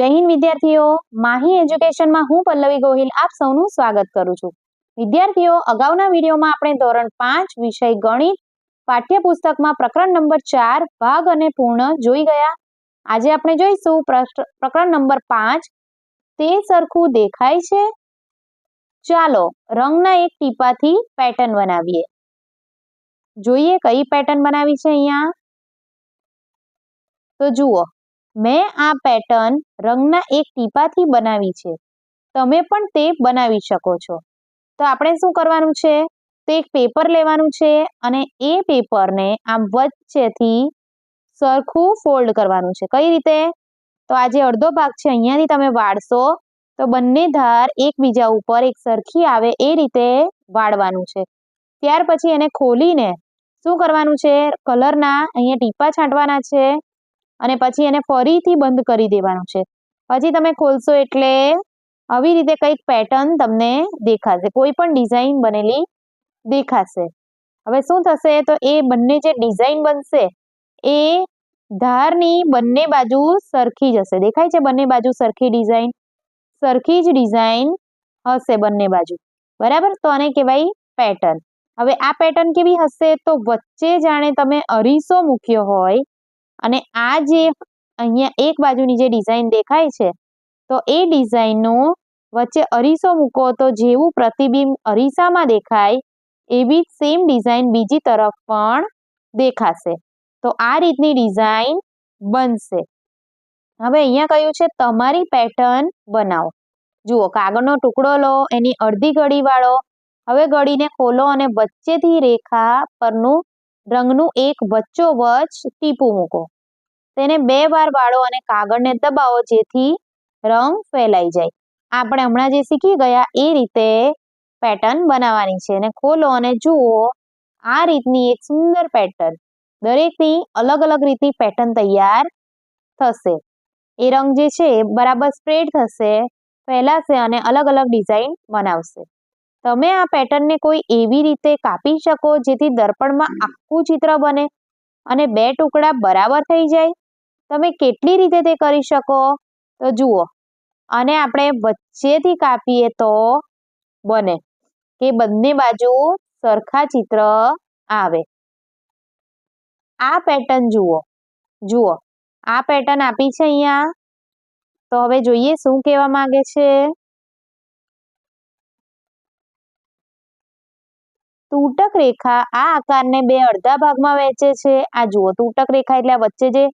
જય વિદ્યાર્થીઓ. માહી એજ્યુકેશનમાં હું પલ્લવી ગોહિલ આપ સૌનું સ્વાગત કરું છું. વિદ્યાર્થીઓ, અગાઉના વિડીયોમાં આપણે ધોરણ પાંચ વિષય ગણિત પાઠ્યપુસ્તકમાં પ્રકરણ નંબર ચાર ભાગ અને પૂર્ણ જોઈ ગયા. આજે આપણે જોઈશું પ્રકરણ નંબર પાંચ. તે સરખું દેખાય છે? ચાલો, રંગના એક ટીપાથી પેટર્ન બનાવીએ. જોઈએ કઈ પેટર્ન બનાવી છે અહીંયા? તો જુઓ. મેં આ પેટર્ન રંગના એક ટીપાથી બનાવી છે. તમે પણ તે બનાવી શકો છો. તો આપણે શું કરવાનું છે? તો એક પેપર લેવાનું છે અને એ પેપરને આમ વચ્ચેથી સરખું ફોલ્ડ કરવાનું છે. કઈ રીતે? તો આ જે અડધો ભાગ છે અહીંયાથી તમે વાળશો તો બંને ધાર એકબીજા ઉપર એક સરખી આવે એ રીતે વાળવાનું છે. ત્યાર પછી એને ખોલીને શું કરવાનું છે? કલરના અહીંયા ટીપા છાંટવાના છે. અને પછી એને ફરીથી બંધ કરી દેવાનું છે. પછી તમે ખોલશો એટલે આવી રીતે કંઈક પેટર્ન તમને દેખાશે. કોઈ પણ ડિઝાઇન બનેલી દેખાશે. હવે શું થશે? તો એ બંને જે ડિઝાઇન બનશે, એ ધારની બંને બાજુ સરખી જ હશે. દેખાય છે બંને બાજુ સરખી ડિઝાઇન સરખી જ ડિઝાઇન હશે બંને બાજુ. બરાબર? તો આને કહેવાય પેટર્ન હવે આ પેટર્ન કેવી હશે? તો વચ્ચે જાણે તમે અરીસો મૂક્યો હોય અને આ જે અહીંયા એક બાજુની જે ડિઝાઇન દેખાય છે, તો એ ડિઝાઇનનો વચ્ચે અરીસો મૂકો તો જેવું પ્રતિબિંબ અરીસામાં દેખાય, એવી સેમ ડિઝાઇન બીજી તરફ પણ દેખાશે. તો આ રીતની ડિઝાઇન બનશે. હવે અહીંયા કહ્યું છે? તમારી પેટર્ન બનાવો. જુઓ, કાગળનો ટુકડો લો, એની અડધી ઘડી વાળો. હવે ઘડીને ખોલો અને વચ્ચેથી રેખા પરનું રંગનું એક વચ્ચોવચ ટીપું મૂકો. તેને બે વાર વાળો અને કાગળને દબાવો જેથી રંગ ફેલાઈ જાય. આપણે હમણાં જે શીખી ગયા એ રીતે પેટર્ન બનાવવાની છે અને ખોલો અને જુઓ આ રીતની એક સુંદર પેટર્ન. દરેકની અલગ અલગ રીતની પેટર્ન તૈયાર થશે. એ રંગ જે છે એ બરાબર સ્પ્રેડ થશે, ફેલાશે અને અલગ અલગ ડિઝાઇન બનાવશે. તમે આ પેટર્નને કોઈ એવી રીતે કાપી શકો જેથી દર્પણમાં આખું ચિત્ર બને અને બે ટુકડા બરાબર થઈ જાય? તમે કેટલી રીતે તે કરી શકો? તો જુઓ અને આપણે વચ્ચેથી કાપીએ તો બને કે બંને બાજુ સરખા ચિત્ર આવે. આ પેટર્ન જુઓ જુઓ આ પેટર્ન આપી છે અહીંયા. તો હવે જોઈએ શું કહેવા માંગે છે? તૂટક રેખા આ આકારને બે અડધા ભાગમાં વહેંચે છે. આ જુઓ, તૂટક રેખા એટલે વચ્ચે જે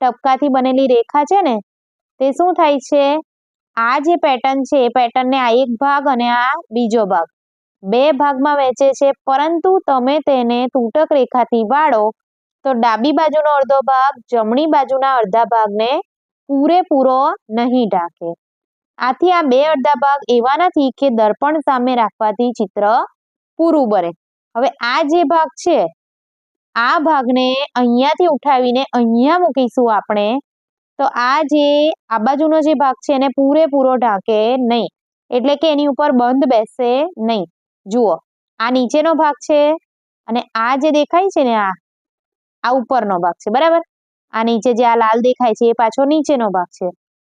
ટપકાથી બનેલી રેખા છે ને, તે શું થાય છે? આ જે પેટર્ન છે, એ પેટર્નને આ એક ભાગ અને આ બીજો ભાગ. બે ભાગમાં વહેંચે છે, પરંતુ તમે તેને તૂટક રેખાથી વાળો તો ડાબી બાજુનો અડધો ભાગ, જમણી બાજુના અડધા ભાગને પૂરેપૂરો નહીં ઢાંકે. આથી આ બે અડધા ભાગ એવા નથી કે દર્પણ સામે રાખવાથી ચિત્ર પૂરું બને. હવે આ જે ભાગ છે, આ ભાગને અહીંયાથી ઉઠાવીને અહીંયા મૂકીશું આપણે, તો આ જે આ બાજુનો જે ભાગ છે એને પૂરેપૂરો ઢાંકે નહીં. એટલે કે એની ઉપર બંધ બેસે નહીં. જુઓ, આ નીચેનો ભાગ છે અને આ જે દેખાય છે ને આ આ ઉપરનો ભાગ છે, બરાબર? આ નીચે જે આ લાલ દેખાય છે એ પાછો નીચેનો ભાગ છે.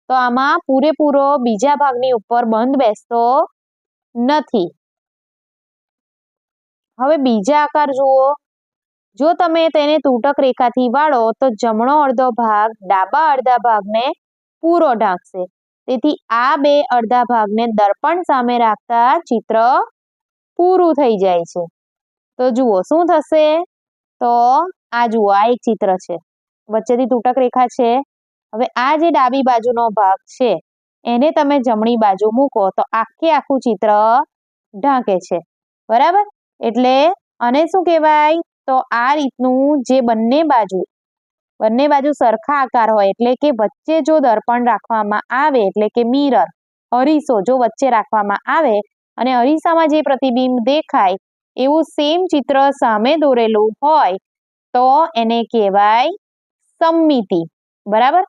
તો આમાં પૂરેપૂરો બીજા ભાગની ઉપર બંધ બેસતો નથી. હવે બીજા આકાર જુઓ. જો તમે તેને તૂટક રેખાથી વાળો, તો જમણો અડધો ભાગ ડાબા અડધા ભાગને પૂરો ઢાંકશે. તેથી આ બે અડધા ભાગને દર્પણ સામે રાખતા ચિત્ર પૂરું થઈ જાય છે. તો જુઓ, શું થશે? તો આ જુઓ, આ એક ચિત્ર છે. વચ્ચેથી તૂટક રેખા છે. હવે આ જે ડાબી બાજુનો ભાગ છે, એને તમે જમણી બાજુ મૂકો, તો આખે આખું ચિત્ર ઢાંકે છે. બરાબર? એટલે અને શું કહેવાય? તો આ રીતનું જે બંને બાજુ બંને બાજુ સરખા આકાર હોય એટલે કે વચ્ચે જો દર્પણ રાખવામાં આવે, એટલે કે મિરર અરીસો જો વચ્ચે રાખવામાં આવે અને અરીસામાં જે પ્રતિબિંબ દેખાય, એવું સેમ ચિત્ર સામે દોરેલું હોય, તો એને કહેવાય સમમિતિ બરાબર?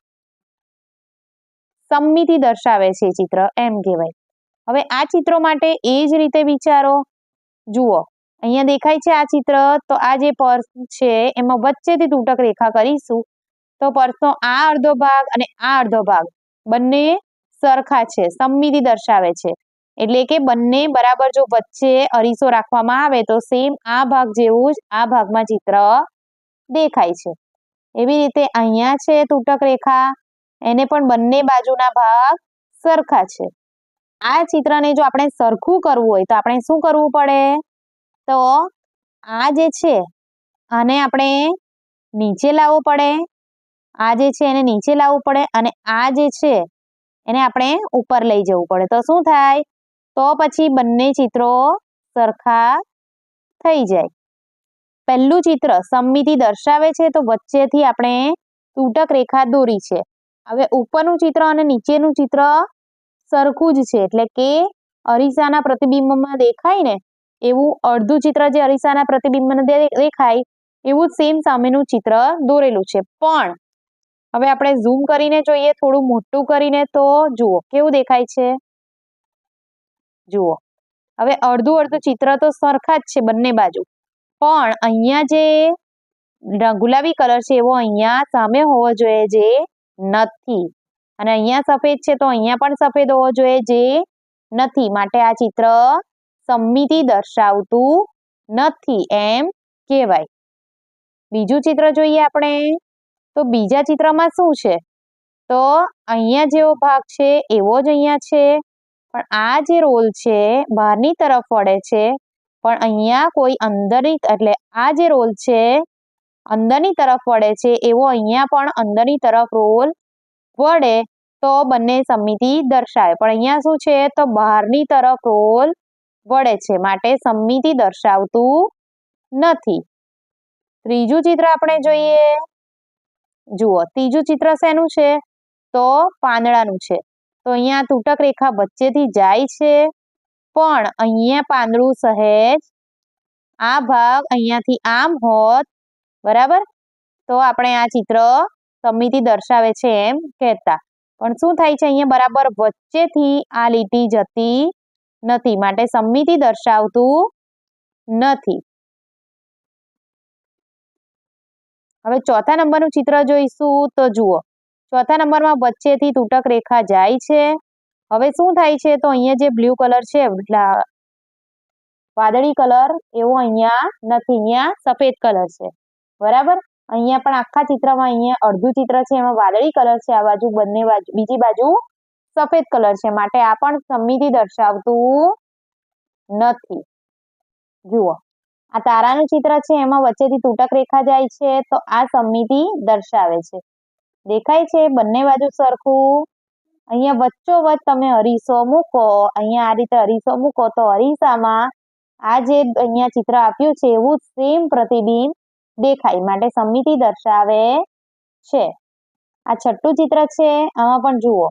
સમમિતિ દર્શાવે છે ચિત્ર, એમ કહેવાય. હવે આ ચિત્રો માટે એ જ રીતે વિચારો. જુઓ. અહીંયા દેખાય છે આ ચિત્ર. તો આ જે પર્સ છે, એમાં વચ્ચેથી તૂટક રેખા કરીશું. તો પર્સનો આ અડધો ભાગ અને આ અડધો ભાગ બંને સરખા છે સમમિતિ દર્શાવે છે. એટલે કે બંને બરાબર જો વચ્ચે અરીસો રાખવામાં આવે તો સેમ આ ભાગ જેવું જ આ ભાગમાં ચિત્ર દેખાય છે. એવી રીતે અહીંયા છે તૂટક રેખા, એને પણ બંને બાજુના ભાગ સરખા છે. આ ચિત્રને જો આપણે સરખું કરવું હોય તો આપણે શું કરવું પડે? તો આ જે છે, આને આપણે નીચે લાવવું પડે. આ જે છે એને નીચે લાવવું પડે અને આ જે છે એને આપણે ઉપર લઈ જવું પડે. તો શું થાય? તો પછી બંને ચિત્રો સરખા થઈ જાય. પહેલું ચિત્ર સમમિતિ દર્શાવે છે તો વચ્ચેથી આપણે તૂટક રેખા દોરી છે. હવે ઉપરનું ચિત્ર અને નીચેનું ચિત્ર સરખું જ છે. એટલે કે અરીસાના પ્રતિબિંબમાં દેખાય ને એવું અડધું ચિત્ર જે અરીસાના પ્રતિબિંબને દેખાય, એવું સેમ સામેનું ચિત્ર દોરેલું છે. પણ, હવે આપણે ઝૂમ કરીને જોઈએ, થોડું મોટું કરીને તો જુઓ, કેવું દેખાય છે? જુઓ. હવે અડધું અડધું ચિત્ર તો સરખા જ છે બંને બાજુ. પણ, અહીંયા જે ગુલાબી કલર છે, એવો અહીંયા સામે હોવો જોઈએ જે નથી. અને અહીંયા સફેદ છે તો અહીંયા પણ સફેદ હોવો જોઈએ જે નથી. માટે આ ચિત્ર સમમિતિ દર્શાવતું નથી એમ કહેવાય. બીજું ચિત્ર જોઈએ આપણે. તો બીજા ચિત્રમાં શું છે? તો અહીંયા જેવો ભાગ છે, એવો જ અહીંયા છે. પણ આ જે રોલ છે, બહારની તરફ વળે છે. પણ અહીંયા કોઈ અંદરની, એટલે આ જે રોલ છે, અંદરની તરફ વળે છે, એવો અહીંયા પણ અંદરની તરફ રોલ વળે તો બંને સમિતિ દર્શાવે. પણ અહીંયા શું છે? તો બહારની તરફ રોલ વળે છે. માટે સમિતિ દર્શાવતું નથી. ત્રીજું ચિત્ર આપણે જોઈએ. જુઓ, ત્રીજું ચિત્ર શેનું છે? તો પાંદડાનું છે. તો અહીંયા તૂટક રેખા વચ્ચેથી જાય છે. પણ અહીંયા પાંદડું સહેજ આ ભાગ અહીંયાથી આમ હોત. બરાબર? તો આપણે આ ચિત્ર સમિતિ દર્શાવે છે એમ કહેતા. પણ શું થાય છે અહીંયા? બરાબર વચ્ચેથી આ લીટી જતી નથી. માટે સમિતિ દર્શાવતું નથી. હવે ચોથા નંબરનું ચિત્ર જોઈશું તો જુઓ. ચોથા નંબરમાં વચ્ચેથી તૂટક રેખા જાય છે. હવે શું થાય છે? તો અહીંયા જે બ્લુ કલર છે વાદળી કલર એવો અહીંયા નથી. અહીંયા સફેદ કલર છે. બરાબર? અહીંયા પણ આખા ચિત્રમાં અહીંયા અડધું ચિત્ર છે, એમાં વાદળી કલર છે, આ બાજુ બંને બાજુ, બીજી બાજુ સફેદ કલર છે. માટે આ પણ સમિતિ દર્શાવતું નથી. જુઓ. આ તારાનું ચિત્ર છે. એમાં વચ્ચેથી તૂટક રેખા જાય છે. તો આ સમિતિ દર્શાવે છે. દેખાય છે બંને બાજુ સરખું. અહીંયા વચ્ચોવચ્ચ તમે અરીસો મૂકો. અહીંયા આ રીતે અરીસો મૂકો તો અરીસામાં આ જે અહીંયા ચિત્ર આપ્યું છે એવું સેમ પ્રતિબિંબ દેખાય. માટે સમિતિ દર્શાવે છે. આ છઠ્ઠું ચિત્ર છે. આમાં પણ જુઓ.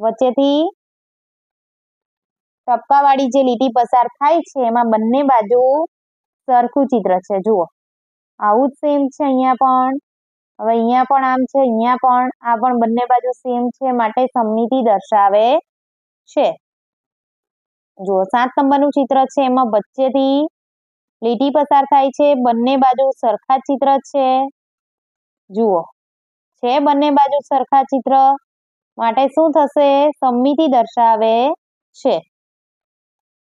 વચ્ચેથી ટપકાવાળી જે લીટી પસાર થાય છે, એમાં બંને બાજુ સરખું ચિત્ર છે. જુઓ. આવું જ સેમ છે અહીંયા પણ. હવે અહીંયા પણ આમ છે, અહીંયા પણ. આ પણ બંને બાજુ સેમ છે, માટે સમમિતિ દર્શાવે છે. જુઓ, સાત નંબરનું ચિત્ર છે, એમાં વચ્ચેથી લીટી પસાર થાય છે, બંને બાજુ સરખા ચિત્ર છે. જુઓ. છે બંને બાજુ સરખા ચિત્ર? માટે શું થશે? સમિતિ દર્શાવે છે.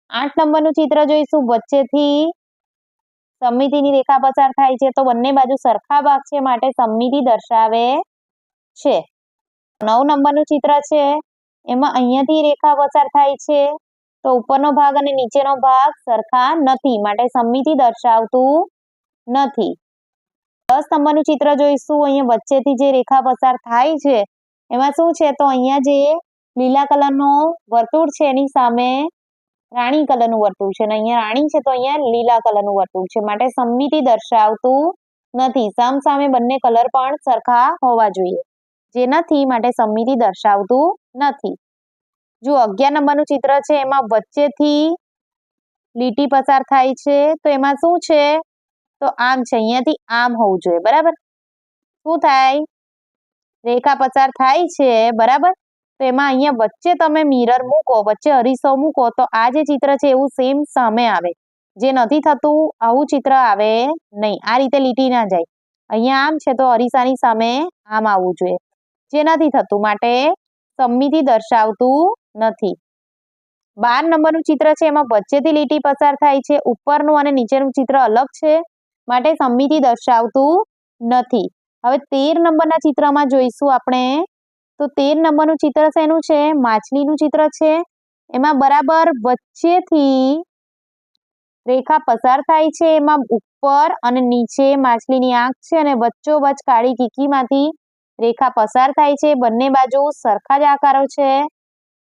આઠ નંબરનું ચિત્ર જોઈશું. વચ્ચેથી સમિતિની રેખા પસાર થાય છે તો બંને બાજુ સરખા ભાગ છે માટે સમિતિ દર્શાવે છે. નવ નંબરનું ચિત્ર છે. એમાં અહીંયાથી રેખા પસાર થાય છે તો ઉપરનો ભાગ અને નીચેનો ભાગ સરખા નથી માટે સમિતિ દર્શાવતું નથી. દસ નંબરનું ચિત્ર જોઈશું. અહીંયા વચ્ચેથી જે રેખા પસાર થાય છે એમાં શું છે? તો અહીંયા જે લીલા કલરનો વર્તુળ છે, એની સામે રાણી કલરનું વર્તુળ છે અને અહીંયા રાણી છે, તો અહીંયા લીલા કલરનું વર્તુળ છે. માટે સમિતિ દર્શાવતું નથી. સામે બંને કલર પણ સરખા હોવા જોઈએ. જે નથી માટે સમિતિ દર્શાવતું નથી. જો અગિયાર નંબરનું ચિત્ર છે, એમાં વચ્ચેથી લીટી પસાર થાય છે, તો એમાં શું છે? તો આમ છે. અહીંયાથી આમ હોવું જોઈએ. બરાબર? શું થાય? રેખા પસાર થાય છે, બરાબર? તો એમાં અહીંયા વચ્ચે તમે મિરર મૂકો, વચ્ચે અરીસો મૂકો, તો આ જે ચિત્ર છે એવું સેમ સામે આવે. જે નથી થતું, આવું ચિત્ર આવે નહીં. આ રીતે લીટી ના જાય. અહીંયા આમ છે તો અરીસાની સામે આમ આવવું જોઈએ. જે નથી થતું માટે સમિતિ દર્શાવતું નથી. બાર નંબરનું ચિત્ર છે, એમાં વચ્ચેથી લીટી પસાર થાય છે, ઉપરનું અને નીચેનું ચિત્ર અલગ છે, માટે સમિતિ દર્શાવતું નથી. હવે તેર નંબરના ચિત્રમાં જોઈશું આપણે. તો તેર નંબરનું ચિત્ર શેનું છે? માછલીનું ચિત્ર છે. એમાં બરાબર વચ્ચેથી રેખા પસાર થાય છે એમાં ઉપર અને નીચે માછલીની આંખ છે અને વચ્ચોવચ્ચ કાળી કીકીમાંથી રેખા પસાર થાય છે. બંને બાજુ સરખા જ આકારો છે.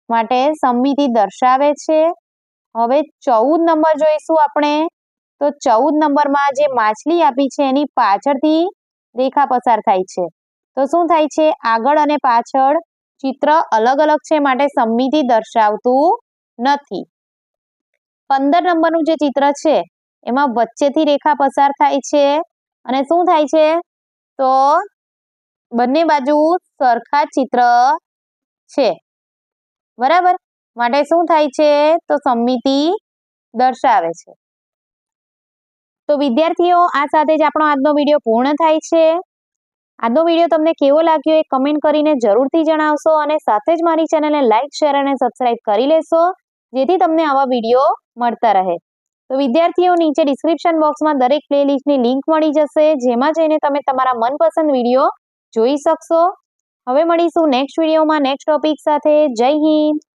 માટે સમિતિ દર્શાવે છે. હવે ચૌદ નંબર જોઈશું આપણે. તો ચૌદ નંબરમાં જે માછલી આપી છે એની પાછળથી રેખા પસાર થાય છે. તો શું થાય છે? આગળ અને પાછળ ચિત્ર અલગ અલગ છે, માટે સમિતિ દર્શાવતું નથી. પંદર નંબરનું જે ચિત્ર છે, એમાં વચ્ચેથી રેખા પસાર થાય છે. અને શું થાય છે? તો બંને બાજુ સરખા ચિત્ર છે. બરાબર? માટે શું થાય છે? તો સમિતિ દર્શાવે છે. તો વિદ્યાર્થીઓ, આ સાથે જ આપણો આજનો વીડિયો પૂર્ણ થાય છે. આજનો વીડિયો તમને કેવો લાગ્યો એ કમેન્ટ કરીને જરૂરથી જણાવશો અને સાથે જ મારી ચેનલને લાઇક શેર અને સબસ્ક્રાઇબ કરી લેશો, જેથી તમને આવા વીડિયો મળતા રહે. તો વિદ્યાર્થીઓ, નીચે ડિસ્ક્રિપ્શન બોક્સમાં દરેક પ્લેલિસ્ટની લિંક મળી જશે, જેમાં જઈને તમે તમારા મનપસંદ વીડિયો જોઈ શકશો. હવે મળીશું નેક્સ્ટ વિડીયોમાં નેક્સ્ટ ટોપિક સાથે. જય હિન્દ!